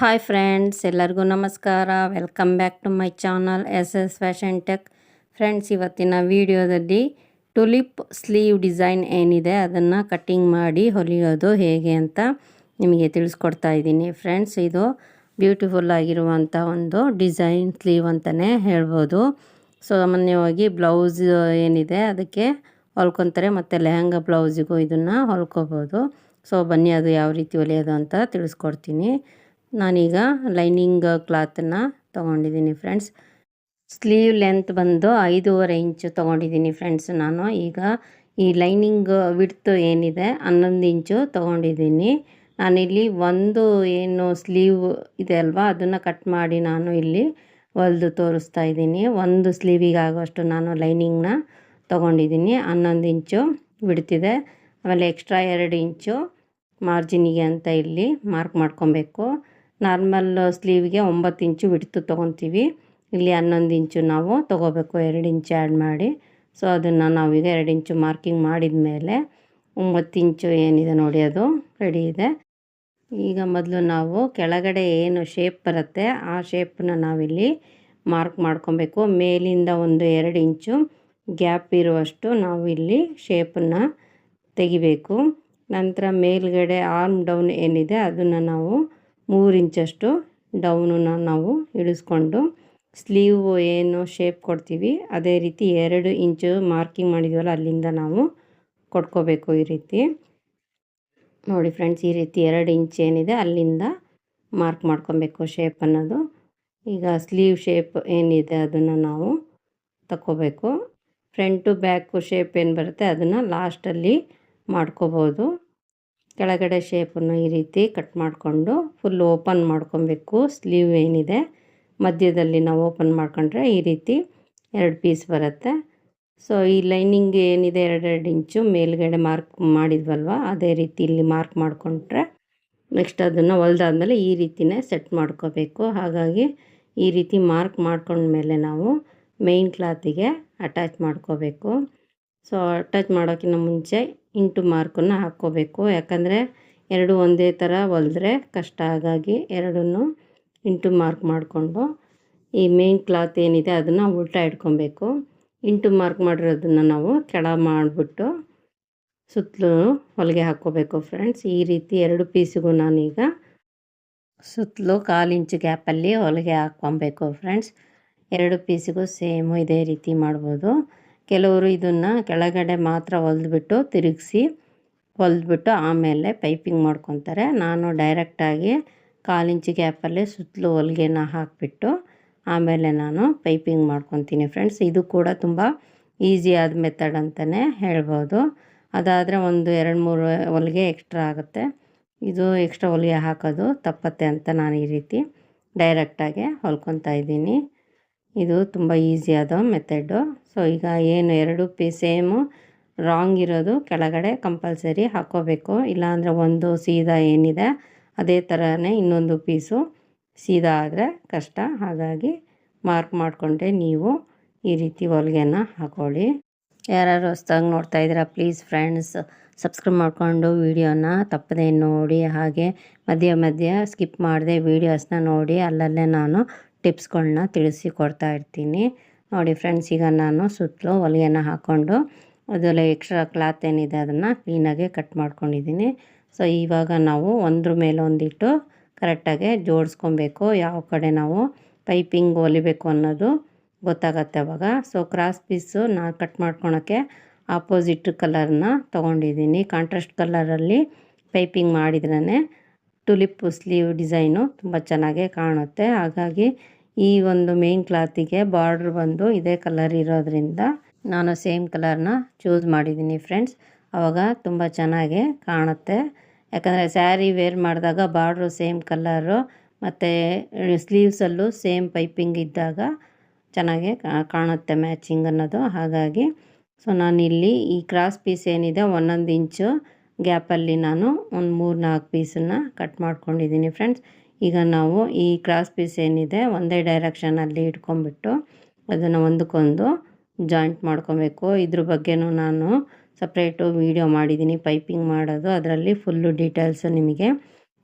Hi friends ಎಲ್ಲರಿಗೂ ನಮಸ್ಕಾರ. Welcome back to my channel S S fashion tech friends ಇವತ್ತಿನ ವಿಡಿಯೋದಲ್ಲಿ ಟುಲಿಪ್ ಸ್ಲೀವ್ ಡಿಸೈನ್ ಏನಿದೆ, ಅದನ್ನು ಕಟ್ಟಿಂಗ್ ಮಾಡಿ ಹೊಲಿಯೋದು ಹೇಗೆ ಅಂತ ನಿಮಗೆ ತಿಳಿಸ್ಕೊಡ್ತಾ ಇದ್ದೀನಿ. ಫ್ರೆಂಡ್ಸ್ ಇದು ಬ್ಯೂಟಿಫುಲ್ ಆಗಿರುವಂಥ ಒಂದು ಡಿಸೈನ್ ಸ್ಲೀವ್ ಅಂತಲೇ ಹೇಳ್ಬೋದು. ಸಾಮಾನ್ಯವಾಗಿ ಬ್ಲೌಸ್ ಏನಿದೆ, ಅದಕ್ಕೆ ಹೊಲ್ಕೊತಾರೆ, ಮತ್ತು ಲೆಹಂಗಾ ಬ್ಲೌಸಿಗೂ ಇದನ್ನು ಹೊಲ್ಕೋಬೋದು. ಸೊ ಬನ್ನಿ, ಅದು ಯಾವ ರೀತಿ ಹೊಲಿಯೋದು ಅಂತ ತಿಳಿಸ್ಕೊಡ್ತೀನಿ. ನಾನೀಗ ಲೈನಿಂಗ್ ಕ್ಲಾತನ್ನು ತೊಗೊಂಡಿದ್ದೀನಿ ಫ್ರೆಂಡ್ಸ್. ಸ್ಲೀವ್ ಲೆಂತ್ ಬಂದು ಐದೂವರೆ ಇಂಚು ತೊಗೊಂಡಿದ್ದೀನಿ ಫ್ರೆಂಡ್ಸ್ ನಾನು. ಈಗ ಈ ಲೈನಿಂಗ್ ವಿಡ್ತ್ ಏನಿದೆ ಹನ್ನೊಂದು ಇಂಚು ತೊಗೊಂಡಿದ್ದೀನಿ. ನಾನಿಲ್ಲಿ ಒಂದು ಏನು ಸ್ಲೀವ್ ಇದೆ ಅಲ್ವಾ, ಅದನ್ನು ಕಟ್ ಮಾಡಿ ನಾನು ಇಲ್ಲಿ ಹೊಲ್ದು ತೋರಿಸ್ತಾ ಇದ್ದೀನಿ. ಒಂದು ಸ್ಲೀವಿಗೆ ಆಗೋಷ್ಟು ನಾನು ಲೈನಿಂಗ್ನ ತೊಗೊಂಡಿದ್ದೀನಿ. ಹನ್ನೊಂದು ಇಂಚು ಬಿಡ್ತಿದೆ ಆಮೇಲೆ ಎಕ್ಸ್ಟ್ರಾ ಎರಡು ಇಂಚು ಮಾರ್ಜಿನಿಗೆ ಅಂತ ಇಲ್ಲಿ ಮಾರ್ಕ್ ಮಾಡ್ಕೊಬೇಕು. ನಾರ್ಮಲ್ ಸ್ಲೀವ್ಗೆ ಒಂಬತ್ತು ಇಂಚು ಬಿಡ್ತು ತೊಗೊತೀವಿ. ಇಲ್ಲಿ ಹನ್ನೊಂದು ಇಂಚು ನಾವು ತೊಗೋಬೇಕು, ಎರಡು ಇಂಚು ಆ್ಯಡ್ ಮಾಡಿ. ಸೊ ಅದನ್ನು ನಾವೀಗ ಎರಡು ಇಂಚು ಮಾರ್ಕಿಂಗ್ ಮಾಡಿದ ಮೇಲೆ ಒಂಬತ್ತು ಇಂಚು ಏನಿದೆ ನೋಡಿ ಅದು ರೆಡಿ ಇದೆ. ಈಗ ಮೊದಲು ನಾವು ಕೆಳಗಡೆ ಏನು ಶೇಪ್ ಬರುತ್ತೆ, ಆ ಶೇಪನ್ನ ನಾವಿಲ್ಲಿ ಮಾರ್ಕ್ ಮಾಡ್ಕೊಬೇಕು. ಮೇಲಿಂದ ಒಂದು ಎರಡು ಇಂಚು ಗ್ಯಾಪ್ ಇರುವಷ್ಟು ನಾವು ಇಲ್ಲಿ ಶೇಪನ್ನು ತೆಗಿಬೇಕು. ನಂತರ ಮೇಲ್ಗಡೆ ಆರ್ಮ್ ಡೌನ್ ಏನಿದೆ, ಅದನ್ನು ನಾವು ಮೂರು ಇಂಚಷ್ಟು ಡೌನನ್ನು ನಾವು ಇಳಿಸ್ಕೊಂಡು ಸ್ಲೀವ್ ಏನು ಶೇಪ್ ಕೊಡ್ತೀವಿ, ಅದೇ ರೀತಿ ಎರಡು ಇಂಚು ಮಾರ್ಕಿಂಗ್ ಮಾಡಿದ್ವಲ್ಲ, ಅಲ್ಲಿಂದ ನಾವು ಕೊಟ್ಕೋಬೇಕು ಈ ರೀತಿ. ನೋಡಿ ಫ್ರೆಂಡ್ಸ್ ಈ ರೀತಿ ಎರಡು ಇಂಚ್ ಏನಿದೆ, ಅಲ್ಲಿಂದ ಮಾರ್ಕ್ ಮಾಡ್ಕೊಬೇಕು ಶೇಪ್ ಅನ್ನೋದು. ಈಗ ಸ್ಲೀವ್ ಶೇಪ್ ಏನಿದೆ, ಅದನ್ನು ನಾವು ತಗೋಬೇಕು ಫ್ರಂಟು ಬ್ಯಾಕು ಶೇಪ್ ಏನು ಬರುತ್ತೆ, ಅದನ್ನು ಲಾಸ್ಟಲ್ಲಿ ಮಾಡ್ಕೋಬೋದು. ಕೆಳಗಡೆ ಶೇಪನ್ನು ಈ ರೀತಿ ಕಟ್ ಮಾಡಿಕೊಂಡು ಫುಲ್ ಓಪನ್ ಮಾಡ್ಕೊಬೇಕು. ಸ್ಲೀವ್ ಏನಿದೆ, ಮಧ್ಯದಲ್ಲಿ ನಾವು ಓಪನ್ ಮಾಡ್ಕೊಂಡ್ರೆ ಈ ರೀತಿ ಎರಡು ಪೀಸ್ ಬರುತ್ತೆ. ಸೊ ಈ ಲೈನಿಂಗ್ ಏನಿದೆ ಎರಡೆರಡು ಇಂಚು ಮೇಲ್ಗಡೆ ಮಾರ್ಕ್ ಮಾಡಿದ್ವಲ್ವ, ಅದೇ ರೀತಿ ಇಲ್ಲಿ ಮಾರ್ಕ್ ಮಾಡಿಕೊಂಡ್ರೆ ನೆಕ್ಸ್ಟ್ ಅದನ್ನು ಹೊಲ್ದಾದ್ಮೇಲೆ ಈ ರೀತಿನೇ ಸೆಟ್ ಮಾಡ್ಕೋಬೇಕು. ಹಾಗಾಗಿ ಈ ರೀತಿ ಮಾರ್ಕ್ ಮಾಡ್ಕೊಂಡ್ಮೇಲೆ ನಾವು ಮೇಯ್ನ್ ಕ್ಲಾತಿಗೆ ಅಟ್ಯಾಚ್ ಮಾಡ್ಕೋಬೇಕು. ಸೊ ಅಟ್ಯಾಚ್ ಮಾಡೋಕ್ಕಿಂತ ಮುಂಚೆ ಇಂಟು ಮಾರ್ಕನ್ನು ಹಾಕ್ಕೋಬೇಕು. ಯಾಕಂದರೆ ಎರಡು ಒಂದೇ ಥರ ಹೊಲಿದ್ರೆ ಕಷ್ಟ. ಹಾಗಾಗಿ ಎರಡನ್ನೂ ಇಂಟು ಮಾರ್ಕ್ ಮಾಡಿಕೊಂಡು ಈ ಮೇನ್ ಕ್ಲಾತ್ ಏನಿದೆ ಅದನ್ನು ಉಲ್ಟಾ ಇಟ್ಕೊಬೇಕು. ಇಂಟು ಮಾರ್ಕ್ ಮಾಡಿರೋದನ್ನು ನಾವು ಕೆಳ ಮಾಡಿಬಿಟ್ಟು ಸುತ್ತಲೂ ಹೊಲಿಗೆ ಹಾಕ್ಕೋಬೇಕು ಫ್ರೆಂಡ್ಸ್. ಈ ರೀತಿ ಎರಡು ಪೀಸಿಗೂ ನಾನೀಗ ಸುತ್ತಲೂ ಕಾಲು ಇಂಚು ಗ್ಯಾಪಲ್ಲಿ ಹೊಲಿಗೆ ಹಾಕ್ಕೊಬೇಕು ಫ್ರೆಂಡ್ಸ್. ಎರಡು ಪೀಸಿಗೂ ಸೇಮು ಇದೇ ರೀತಿ ಮಾಡ್ಬೋದು. ಕೆಲವರು ಇದನ್ನು ಕೆಳಗಡೆ ಮಾತ್ರ ಹೊಲಿದ್ಬಿಟ್ಟು ತಿರುಗಿಸಿ ಹೊಲಿದ್ಬಿಟ್ಟು ಆಮೇಲೆ ಪೈಪಿಂಗ್ ಮಾಡ್ಕೊತಾರೆ. ನಾನು ಡೈರೆಕ್ಟಾಗಿ ಕಾಲು ಇಂಚು ಗ್ಯಾಪಲ್ಲಿ ಸುತ್ತಲೂ ಹೊಲಿಗೆನ ಹಾಕಿಬಿಟ್ಟು ಆಮೇಲೆ ನಾನು ಪೈಪಿಂಗ್ ಮಾಡ್ಕೊತೀನಿ ಫ್ರೆಂಡ್ಸ್ ಇದು ಕೂಡ ತುಂಬ ಆದ ಮೆಥಡ್ ಅಂತಲೇ ಹೇಳ್ಬೋದು. ಅದಾದರೆ ಒಂದು ಎರಡು ಮೂರು ಹೊಲಿಗೆ ಎಕ್ಸ್ಟ್ರಾ ಆಗುತ್ತೆ. ಇದು ಎಕ್ಸ್ಟ್ರಾ ಹೊಲಿಗೆ ಹಾಕೋದು ತಪ್ಪತ್ತೆ ಅಂತ ನಾನು ಈ ರೀತಿ ಡೈರೆಕ್ಟಾಗೆ ಹೊಲ್ಕೊತಾ ಇದ್ದೀನಿ. ಇದು ತುಂಬ ಈಸಿಯಾದ ಮೆಥಡು ಸೊ ಈಗ ಏನು ಎರಡು ಪೀಸ್ ಸೇಮು ರಾಂಗ್ ಇರೋದು, ಕೆಳಗಡೆ ಕಂಪಲ್ಸರಿ ಹಾಕ್ಕೋಬೇಕು ಇಲ್ಲಾಂದರೆ ಒಂದು ಸೀದಾ ಏನಿದೆ, ಅದೇ ಥರನೇ ಇನ್ನೊಂದು ಪೀಸು ಸೀದಾ ಆದರೆ ಕಷ್ಟ. ಹಾಗಾಗಿ ಮಾರ್ಕ್ ಮಾಡಿಕೊಂಡ್ರೆ ನೀವು ಈ ರೀತಿ ಹೊಲಿಗೆನ ಹಾಕೊಳ್ಳಿ. ಯಾರು ಹೊಸ್ದಾಗಿ ನೋಡ್ತಾ ಇದ್ದೀರಾ ಪ್ಲೀಸ್ ಫ್ರೆಂಡ್ಸ್ ಸಬ್ಸ್ಕ್ರೈಬ್ ಮಾಡಿಕೊಂಡು ವೀಡಿಯೋನ ತಪ್ಪದೆ ನೋಡಿ. ಹಾಗೆ ಮಧ್ಯ ಮಧ್ಯ ಸ್ಕಿಪ್ ಮಾಡದೆ ವೀಡಿಯೋಸ್ನ ನೋಡಿ. ಅಲ್ಲಲ್ಲೇ ನಾನು ಟಿಪ್ಸ್ಗಳನ್ನ ತಿಳಿಸಿ ಕೊಡ್ತಾ ಇರ್ತೀನಿ. ನೋಡಿ ಫ್ರೆಂಡ್ಸ್, ಈಗ ನಾನು ಸುತ್ತಲೂ ಹೊಲಿಗೆನ ಹಾಕ್ಕೊಂಡು ಅದೆಲ್ಲ ಎಕ್ಸ್ಟ್ರಾ ಕ್ಲಾತ್ ಏನಿದೆ ಅದನ್ನು ಕ್ಲೀನಾಗಿ ಕಟ್ ಮಾಡ್ಕೊಂಡಿದ್ದೀನಿ. ಸೊ, ಇವಾಗ ನಾವು ಒಂದ್ರ ಮೇಲೆ ಒಂದಿಟ್ಟು ಕರೆಕ್ಟಾಗಿ ಜೋಡಿಸ್ಕೊಬೇಕು. ಯಾವ ಕಡೆ ನಾವು ಪೈಪಿಂಗ್ ಹೊಲಿಬೇಕು ಅನ್ನೋದು ಗೊತ್ತಾಗತ್ತೆ ಅವಾಗ. ಸೊ, ಕ್ರಾಸ್ ಪೀಸು ನಾನು ಕಟ್ ಮಾಡ್ಕೊಳಕ್ಕೆ ಆಪೋಸಿಟ್ ಕಲರ್ನ ತೊಗೊಂಡಿದ್ದೀನಿ. ಕಾಂಟ್ರಾಸ್ಟ್ ಕಲರಲ್ಲಿ ಪೈಪಿಂಗ್ ಮಾಡಿದ್ರೇ ಟುಲಿಪ್ ಸ್ಲೀವ್ ಡಿಸೈನು ತುಂಬ ಚೆನ್ನಾಗೇ ಕಾಣುತ್ತೆ. ಹಾಗಾಗಿ ಈ ಒಂದು ಮೇನ್ ಕ್ಲಾತಿಗೆ ಬಾರ್ಡ್ರ್ ಬಂದು ಇದೇ ಕಲರ್ ಇರೋದ್ರಿಂದ ನಾನು ಸೇಮ್ ಕಲರ್ನ ಚೂಸ್ ಮಾಡಿದ್ದೀನಿ ಫ್ರೆಂಡ್ಸ್ ಅವಾಗ ತುಂಬ ಚೆನ್ನಾಗಿ ಕಾಣುತ್ತೆ. ಯಾಕಂದರೆ ಸ್ಯಾರಿ ವೇರ್ ಮಾಡಿದಾಗ ಬಾರ್ಡ್ರು ಸೇಮ್ ಕಲರು ಮತ್ತು ಸ್ಲೀವ್ಸಲ್ಲೂ ಸೇಮ್ ಪೈಪಿಂಗ್ ಇದ್ದಾಗ ಚೆನ್ನಾಗಿ ಕಾಣುತ್ತೆ ಮ್ಯಾಚಿಂಗ್ ಅನ್ನೋದು. ಹಾಗಾಗಿ ಸೊ ನಾನಿಲ್ಲಿ ಈ ಕ್ರಾಸ್ ಪೀಸ್ ಏನಿದೆ ಒಂದೊಂದು ಇಂಚು ಗ್ಯಾಪಲ್ಲಿ ನಾನು ಒಂದು ಮೂರು ನಾಲ್ಕು ಪೀಸನ್ನು ಕಟ್ ಮಾಡ್ಕೊಂಡಿದ್ದೀನಿ ಫ್ರೆಂಡ್ಸ್ ಈಗ ನಾವು ಈ ಕ್ರಾಸ್ ಪೀಸ್ ಏನಿದೆ, ಒಂದೇ ಡೈರೆಕ್ಷನಲ್ಲಿ ಇಟ್ಕೊಂಡ್ಬಿಟ್ಟು ಅದನ್ನು ಒಂದಕ್ಕೊಂದು ಜಾಯಿಂಟ್ ಮಾಡ್ಕೊಬೇಕು. ಇದ್ರ ಬಗ್ಗೆನೂ ನಾನು ಸಪ್ರೇಟು ವೀಡಿಯೋ ಮಾಡಿದ್ದೀನಿ ಪೈಪಿಂಗ್ ಮಾಡೋದು. ಅದರಲ್ಲಿ ಫುಲ್ಲು ಡೀಟೇಲ್ಸು ನಿಮಗೆ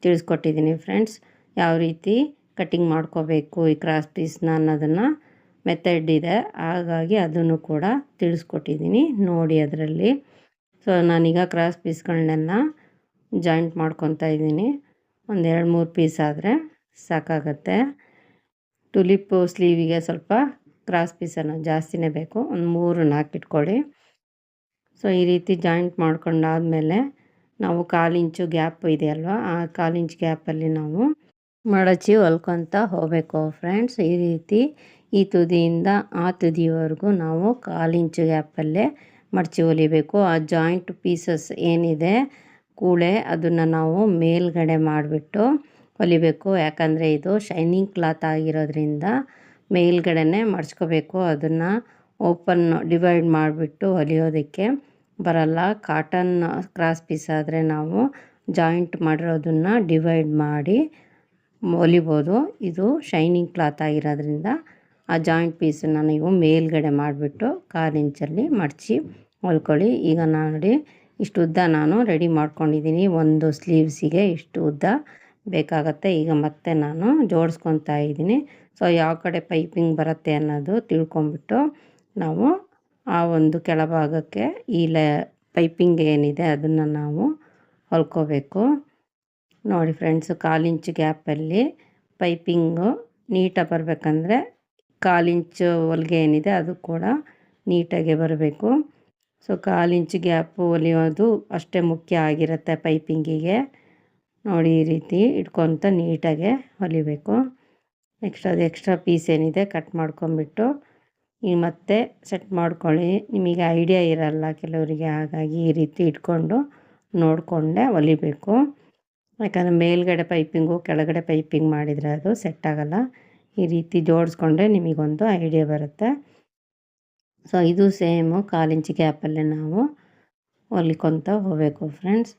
ತಿಳಿಸ್ಕೊಟ್ಟಿದ್ದೀನಿ ಫ್ರೆಂಡ್ಸ್ ಯಾವ ರೀತಿ ಕಟ್ಟಿಂಗ್ ಮಾಡ್ಕೋಬೇಕು ಈ ಕ್ರಾಸ್ ಪೀಸ್ನ ಅನ್ನೋದನ್ನು ಮೆಥಡ್ ಇದೆ. ಹಾಗಾಗಿ ಅದನ್ನು ಕೂಡ ತಿಳಿಸ್ಕೊಟ್ಟಿದ್ದೀನಿ ನೋಡಿ ಅದರಲ್ಲಿ. ಸೊ ನಾನೀಗ ಕ್ರಾಸ್ ಪೀಸ್ಗಳನ್ನೆಲ್ಲ ಜಾಯಿಂಟ್ ಮಾಡ್ಕೊತಾ ಇದ್ದೀನಿ. ಒಂದು ಎರಡು ಮೂರು ಪೀಸ್ ಆದರೆ ಸಾಕಾಗತ್ತೆ. ಟುಲಿಪ್ಪು ಸ್ಲೀವಿಗೆ ಸ್ವಲ್ಪ ಕ್ರಾಸ್ ಪೀಸನ್ನು ಜಾಸ್ತಿನೇ ಬೇಕು. ಒಂದು ಮೂರು, ನಾಲ್ಕು ಇಟ್ಕೊಳ್ಳಿ. ಸೊ, ಈ ರೀತಿ ಜಾಯಿಂಟ್ ಮಾಡ್ಕೊಂಡಾದಮೇಲೆ ನಾವು ಕಾಲು ಇಂಚು ಗ್ಯಾಪ್ ಇದೆಯಲ್ವ ಆ ಕಾಲು ಗ್ಯಾಪಲ್ಲಿ ನಾವು ಮಡಚಿ ಹೊಲ್ಕೊತ ಹೋಗಬೇಕು ಫ್ರೆಂಡ್ಸ್. ಈ ರೀತಿ ಈ ತುದಿಯಿಂದ ಆ ತುದಿಯವರೆಗೂ ನಾವು ಕಾಲು ಇಂಚು ಗ್ಯಾಪಲ್ಲೇ ಮಡಚಿ ಹೊಲಿಬೇಕು. ಆ ಜಾಯಿಂಟ್ ಪೀಸಸ್ ಏನಿದೆ ಕೂಳೆ ಅದನ್ನು ನಾವು ಮೇಲ್ಗಡೆ ಮಾಡಿಬಿಟ್ಟು ಹೊಲಿಬೇಕು. ಯಾಕಂದರೆ ಇದು ಶೈನಿಂಗ್ ಕ್ಲಾತ್ ಆಗಿರೋದ್ರಿಂದ ಮೇಲ್ಗಡೆನೇ ಮಡ್ಚ್ಕೋಬೇಕು ಅದನ್ನು ಓಪನ್ ಡಿವೈಡ್ ಮಾಡಿಬಿಟ್ಟು ಹೊಲಿಯೋದಕ್ಕೆ ಬರಲ್ಲ. ಕಾಟನ್ ಕ್ರಾಸ್ ಪೀಸ್ ಆದರೆ ನಾವು ಜಾಯಿಂಟ್ ಮಾಡಿರೋದನ್ನು ಡಿವೈಡ್ ಮಾಡಿ ಹೊಲಿಬೋದು. ಇದು ಶೈನಿಂಗ್ ಕ್ಲಾತ್ ಆಗಿರೋದ್ರಿಂದ ಆ ಜಾಯಿಂಟ್ ಪೀಸನ್ನು ನೀವು ಮೇಲ್ಗಡೆ ಮಾಡಿಬಿಟ್ಟು ಕಾಲು ಇಂಚಲ್ಲಿ ಮಡಚಿ ಹೊಲ್ಕೊಳ್ಳಿ. ಈಗ ನೋಡಿ ಇಷ್ಟು ಉದ್ದ ನಾನು ರೆಡಿ ಮಾಡ್ಕೊಂಡಿದ್ದೀನಿ. ಒಂದು ಸ್ಲೀವ್ಸಿಗೆ ಇಷ್ಟು ಉದ್ದ ಬೇಕಾಗತ್ತೆ. ಈಗ ಮತ್ತೆ ನಾನು ಜೋಡಿಸ್ಕೊತಾ ಇದ್ದೀನಿ. ಸೊ, ಯಾವ ಕಡೆ ಪೈಪಿಂಗ್ ಬರುತ್ತೆ ಅನ್ನೋದು ತಿಳ್ಕೊಂಬಿಟ್ಟು ನಾವು ಆ ಒಂದು ಕೆಳಭಾಗಕ್ಕೆ ಈ ಲ ಪೈಪಿಂಗ್ ಏನಿದೆ ಅದನ್ನು ನಾವು ಹೊಲ್ಕೋಬೇಕು. ನೋಡಿ ಫ್ರೆಂಡ್ಸು, ಕಾಲಿಂಚು ಗ್ಯಾಪಲ್ಲಿ ಪೈಪಿಂಗು ನೀಟಾಗಿ ಬರಬೇಕಂದ್ರೆ ಕಾಲಿಂಚು ಹೊಲಿಗೆ ಏನಿದೆ ಅದು ಕೂಡ ನೀಟಾಗೆ ಬರಬೇಕು. ಸೊ ಕಾಲು ಇಂಚು ಗ್ಯಾಪು ಹೊಲಿಯೋದು ಅಷ್ಟೇ ಮುಖ್ಯ ಆಗಿರುತ್ತೆ ಪೈಪಿಂಗಿಗೆ. ನೋಡಿ ಈ ರೀತಿ ಇಟ್ಕೊತ ನೀಟಾಗೆ ಹೊಲಿಬೇಕು ನೆಕ್ಸ್ಟ್ ಅದು ಎಕ್ಸ್ಟ್ರಾ ಪೀಸ್ ಏನಿದೆ ಕಟ್ ಮಾಡ್ಕೊಂಬಿಟ್ಟು ಈ ಮತ್ತೆ ಸೆಟ್ ಮಾಡ್ಕೊಳ್ಳಿ. ನಿಮಗೆ ಐಡಿಯಾ ಇರಲ್ಲ ಕೆಲವರಿಗೆ, ಹಾಗಾಗಿ ಈ ರೀತಿ ಇಟ್ಕೊಂಡು ನೋಡಿಕೊಂಡೆ ಹೊಲಿಬೇಕು ಯಾಕಂದರೆ ಮೇಲ್ಗಡೆ ಪೈಪಿಂಗು ಕೆಳಗಡೆ ಪೈಪಿಂಗ್ ಮಾಡಿದರೆ ಅದು ಸೆಟ್ ಆಗೋಲ್ಲ. ಈ ರೀತಿ ಜೋಡಿಸ್ಕೊಂಡ್ರೆ ನಿಮಗೊಂದು ಐಡಿಯಾ ಬರುತ್ತೆ. ಸೊ ಇದು ಸೇಮು ಕಾಲಿಂಚಿ ಗ್ಯಾಪಲ್ಲೇ ನಾವು ಹೊಲಿಕೊತ ಹೋಗಬೇಕು ಫ್ರೆಂಡ್ಸ್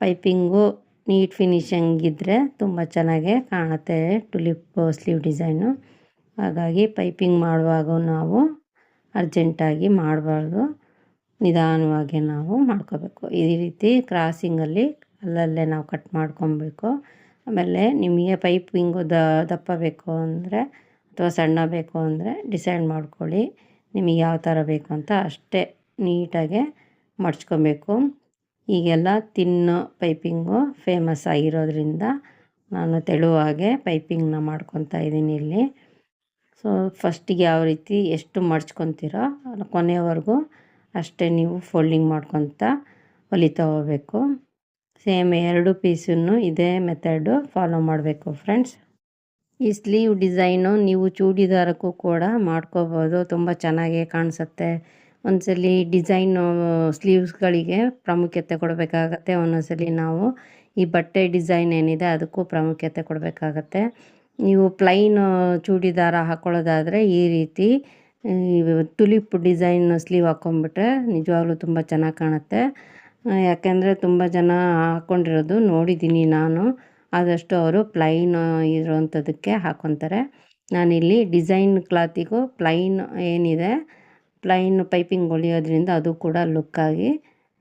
ಪೈಪಿಂಗು ನೀಟ್ ಫಿನಿಶಿಂಗ್ ಇದ್ದರೆ ತುಂಬ ಚೆನ್ನಾಗೆ ಕಾಣುತ್ತೆ ಟುಲಿಪ್ ಸ್ಲೀವ್ ಡಿಸೈನು ಹಾಗಾಗಿ ಪೈಪಿಂಗ್ ಮಾಡುವಾಗ ನಾವು ಅರ್ಜೆಂಟಾಗಿ ಮಾಡಬಾರ್ದು. ನಿಧಾನವಾಗಿ ನಾವು ಮಾಡ್ಕೋಬೇಕು. ಈ ರೀತಿ ಕ್ರಾಸಿಂಗಲ್ಲಿ ಅಲ್ಲಲ್ಲೇ ನಾವು ಕಟ್ ಮಾಡ್ಕೊಬೇಕು. ಆಮೇಲೆ ನಿಮಗೆ ಪೈಪಿಂಗು ದಪ್ಪ ಬೇಕು ಅಂದರೆ ಅಥವಾ ಸಣ್ಣ ಬೇಕು ಅಂದರೆ ಡಿಸೈಡ್ ಮಾಡ್ಕೊಳ್ಳಿ. ನಿಮಗೆ ಯಾವ ಥರ ಬೇಕು ಅಂತ ಅಷ್ಟೇ ನೀಟಾಗೆ ಮಡ್ಚ್ಕೊಬೇಕು. ಈಗೆಲ್ಲ ತಿನ್ನೋ ಪೈಪಿಂಗು ಫೇಮಸ್ ಆಗಿರೋದ್ರಿಂದ ನಾನು ತೆಳುವಾಗೆ ಪೈಪಿಂಗ್ನ ಮಾಡ್ಕೊತಾ ಇದ್ದೀನಿ ಇಲ್ಲಿ. ಸೊ, ಫಸ್ಟಿಗೆ ಯಾವ ರೀತಿ ಎಷ್ಟು ಮಡ್ಚ್ಕೊತೀರೋ ಕೊನೆಯವರೆಗೂ ಅಷ್ಟೇ ನೀವು ಫೋಲ್ಡಿಂಗ್ ಮಾಡ್ಕೊತ ಹೊಲಿತಾ ಹೋಗಬೇಕು ಸೇಮ್ ಎರಡು ಪೀಸನ್ನು ಇದೇ ಮೆಥಡು ಫಾಲೋ ಮಾಡಬೇಕು, ಫ್ರೆಂಡ್ಸ್. ಈ ಸ್ಲೀವ್ ಡಿಸೈನು ನೀವು ಚೂಡಿದಾರಕ್ಕೂ ಕೂಡ ಮಾಡ್ಕೋಬೋದು. ತುಂಬ ಚೆನ್ನಾಗಿ ಕಾಣಿಸುತ್ತೆ. ಒಂದ್ಸಲಿ ಡಿಸೈನು ಸ್ಲೀವ್ಸ್ಗಳಿಗೆ ಪ್ರಾಮುಖ್ಯತೆ ಕೊಡಬೇಕಾಗತ್ತೆ. ಒಂದೊಂದ್ಸಲಿ ನಾವು ಈ ಬಟ್ಟೆ ಡಿಸೈನ್ ಏನಿದೆ ಅದಕ್ಕೂ ಪ್ರಾಮುಖ್ಯತೆ ಕೊಡಬೇಕಾಗತ್ತೆ. ನೀವು ಪ್ಲೈನ್ ಚೂಡಿದಾರ ಹಾಕ್ಕೊಳ್ಳೋದಾದರೆ ಈ ರೀತಿ ಟುಲಿಪ್ ಡಿಸೈನ್ ಸ್ಲೀವ್ ಹಾಕ್ಕೊಂಬಿಟ್ರೆ ನಿಜವಾಗ್ಲೂ ತುಂಬ ಚೆನ್ನಾಗಿ ಕಾಣುತ್ತೆ. ಯಾಕೆಂದರೆ ತುಂಬ ಜನ ಹಾಕ್ಕೊಂಡಿರೋದು ನೋಡಿದ್ದೀನಿ ನಾನು. ಆದಷ್ಟು ಅವರು ಪ್ಲೈನ್ ಇರೋವಂಥದ್ದಕ್ಕೆ ಹಾಕ್ಕೊತಾರೆ ನಾನಿಲ್ಲಿ ಡಿಸೈನ್ ಕ್ಲಾತಿಗೂ ಪ್ಲೈನ್ ಏನಿದೆ ಪ್ಲೈನ್ ಪೈಪಿಂಗ್ ಹೊಲಿಯೋದ್ರಿಂದ ಅದು ಕೂಡ ಲುಕ್ಕಾಗಿ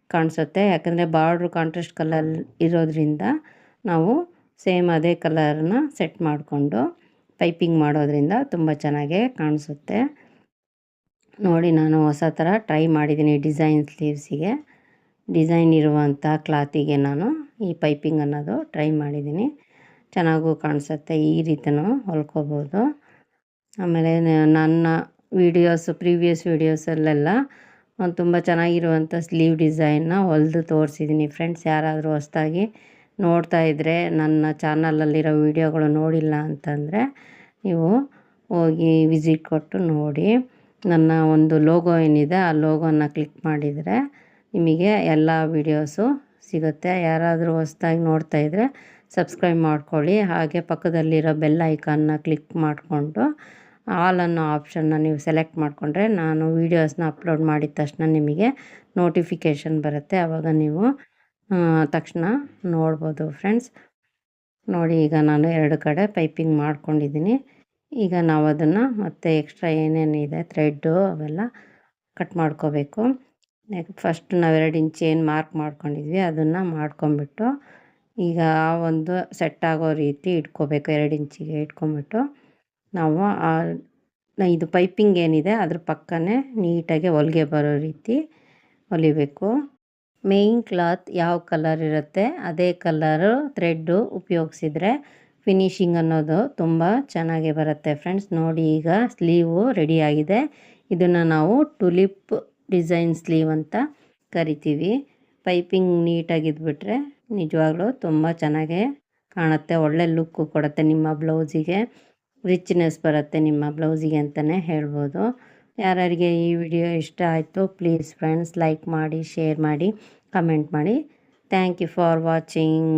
ಕಾಣಿಸುತ್ತೆ. ಯಾಕಂದರೆ ಬಾರ್ಡ್ರು ಕಾಂಟ್ರಾಸ್ಟ್ ಕಲರ್ ಇರೋದ್ರಿಂದ ನಾವು ಸೇಮ್ ಅದೇ ಕಲರನ್ನ ಸೆಟ್ ಮಾಡಿಕೊಂಡು ಪೈಪಿಂಗ್ ಮಾಡೋದ್ರಿಂದ ತುಂಬ ಚೆನ್ನಾಗೇ ಕಾಣಿಸುತ್ತೆ. ನೋಡಿ ನಾನು ಹೊಸ ಥರ ಟ್ರೈ ಮಾಡಿದ್ದೀನಿ ಡಿಸೈನ್ ಸ್ಲೀವ್ಸಿಗೆ ಡಿಸೈನ್ ಇರುವಂಥ ಕ್ಲಾತಿಗೆ ನಾನು ಈ ಪೈಪಿಂಗ್ ಅನ್ನೋದು ಟ್ರೈ ಮಾಡಿದ್ದೀನಿ. ಚೆನ್ನಾಗೂ ಕಾಣಿಸುತ್ತೆ ಈ ರೀತಿಯೂ ಹೊಲ್ಕೋಬೋದು. ಆಮೇಲೆ ನನ್ನ ವೀಡಿಯೋಸ್, ಪ್ರೀವಿಯಸ್ ವೀಡಿಯೋಸಲ್ಲೆಲ್ಲ ತುಂಬ ಚೆನ್ನಾಗಿರುವಂಥ ಸ್ಲೀವ್ ಡಿಸೈನ್ನ ಹೊಲಿದು ತೋರಿಸಿದ್ದೀನಿ. ಫ್ರೆಂಡ್ಸ್, ಯಾರಾದರೂ ಹೊಸ್ದಾಗಿ ನೋಡ್ತಾ ಇದ್ದರೆ ನನ್ನ ಚಾನಲಲ್ಲಿರೋ ವೀಡಿಯೋಗಳು ನೋಡಿಲ್ಲ ಅಂತಂದರೆ ನೀವು ಹೋಗಿ ವಿಸಿಟ್ ಕೊಟ್ಟು ನೋಡಿ. ನನ್ನ ಒಂದು ಲೋಗೋ ಏನಿದೆ, ಆ ಲೋಗೋನ ಕ್ಲಿಕ್ ಮಾಡಿದರೆ ನಿಮಗೆ ಎಲ್ಲ ವೀಡಿಯೋಸು ಸಿಗುತ್ತೆ. ಯಾರಾದರೂ ಹೊಸ್ದಾಗಿ ಇದ್ದರೆ ಸಬ್ಸ್ಕ್ರೈಬ್ ಮಾಡ್ಕೊಳ್ಳಿ. ಹಾಗೆ ಪಕ್ಕದಲ್ಲಿರೋ ಬೆಲ್ ಐಕಾನ್ನ ಕ್ಲಿಕ್ ಮಾಡಿಕೊಂಡು ಆಲ್ ಅನ್ನೋ ಆಪ್ಷನ್ನ ನೀವು ಸೆಲೆಕ್ಟ್ ಮಾಡಿಕೊಂಡ್ರೆ ನಾನು ವೀಡಿಯೋಸ್ನ ಅಪ್ಲೋಡ್ ಮಾಡಿದ ತಕ್ಷಣ ನಿಮಗೆ ನೋಟಿಫಿಕೇಷನ್ ಬರುತ್ತೆ. ಆವಾಗ ನೀವು ತಕ್ಷಣ ನೋಡ್ಬೋದು ಫ್ರೆಂಡ್ಸ್ ನೋಡಿ, ಈಗ ನಾನು ಎರಡು ಕಡೆ ಪೈಪಿಂಗ್ ಮಾಡ್ಕೊಂಡಿದ್ದೀನಿ. ಈಗ ನಾವು ಅದನ್ನು ಮತ್ತೆ ಎಕ್ಸ್ಟ್ರಾ ಏನೇನಿದೆ ಥ್ರೆಡ್ಡು ಅವೆಲ್ಲ ಕಟ್ ಮಾಡ್ಕೋಬೇಕು. ಫಸ್ಟ್ ನಾವು ಎರಡು ಇಂಚ್ ಏನು ಮಾರ್ಕ್ ಮಾಡ್ಕೊಂಡಿದ್ವಿ, ಅದನ್ನು ಮಾಡ್ಕೊಂಬಿಟ್ಟು ಈಗ ಆ ಒಂದು ಸೆಟ್ ಆಗೋ ರೀತಿ ಇಟ್ಕೋಬೇಕು, ಎರಡು ಇಂಚಿಗೆ ಇಟ್ಕೊಂಬಿಟ್ಟು ನಾವು ಆ ಇದು ಪೈಪಿಂಗ್ ಏನಿದೆ, ಅದ್ರ ಪಕ್ಕನೇ ನೀಟಾಗಿ ಹೊಲಿಗೆ ಬರೋ ರೀತಿ ಹೊಲಿಬೇಕು. ಮೇಯ್ನ್ ಕ್ಲಾತ್ ಯಾವ ಕಲರ್ ಇರುತ್ತೆ, ಅದೇ ಕಲರು ಥ್ರೆಡ್ಡು ಉಪಯೋಗಿಸಿದ್ರೆ ಫಿನಿಶಿಂಗ್ ಅನ್ನೋದು ತುಂಬ ಚೆನ್ನಾಗಿ ಬರುತ್ತೆ. ಫ್ರೆಂಡ್ಸ್ ನೋಡಿ ಈಗ ಸ್ಲೀವು ರೆಡಿಯಾಗಿದೆ ಇದನ್ನು ನಾವು ಟುಲಿಪ್ ಡಿಸೈನ್ ಸ್ಲೀವ್ ಅಂತ ಕರಿತೀವಿ. ಪೈಪಿಂಗ್ ನೀಟಾಗಿದ್ಬಿಟ್ರೆ ನಿಜವಾಗ್ಲೂ ತುಂಬ ಚೆನ್ನಾಗಿ ಕಾಣುತ್ತೆ. ಒಳ್ಳೆ ಲುಕ್ಕು ಕೊಡುತ್ತೆ ನಿಮ್ಮ ಬ್ಲೌಸಿಗೆ. ರಿಚ್ನೆಸ್ ಬರುತ್ತೆ ನಿಮ್ಮ ಬ್ಲೌಸಿಗೆ ಅಂತಲೇ ಹೇಳ್ಬೋದು. ಯಾರ್ಯಾರಿಗೆ ಈ ವಿಡಿಯೋ ಇಷ್ಟ ಆಯಿತು ಪ್ಲೀಸ್ ಫ್ರೆಂಡ್ಸ್ ಲೈಕ್ ಮಾಡಿ, ಶೇರ್ ಮಾಡಿ, ಕಮೆಂಟ್ ಮಾಡಿ. Thank you for watching.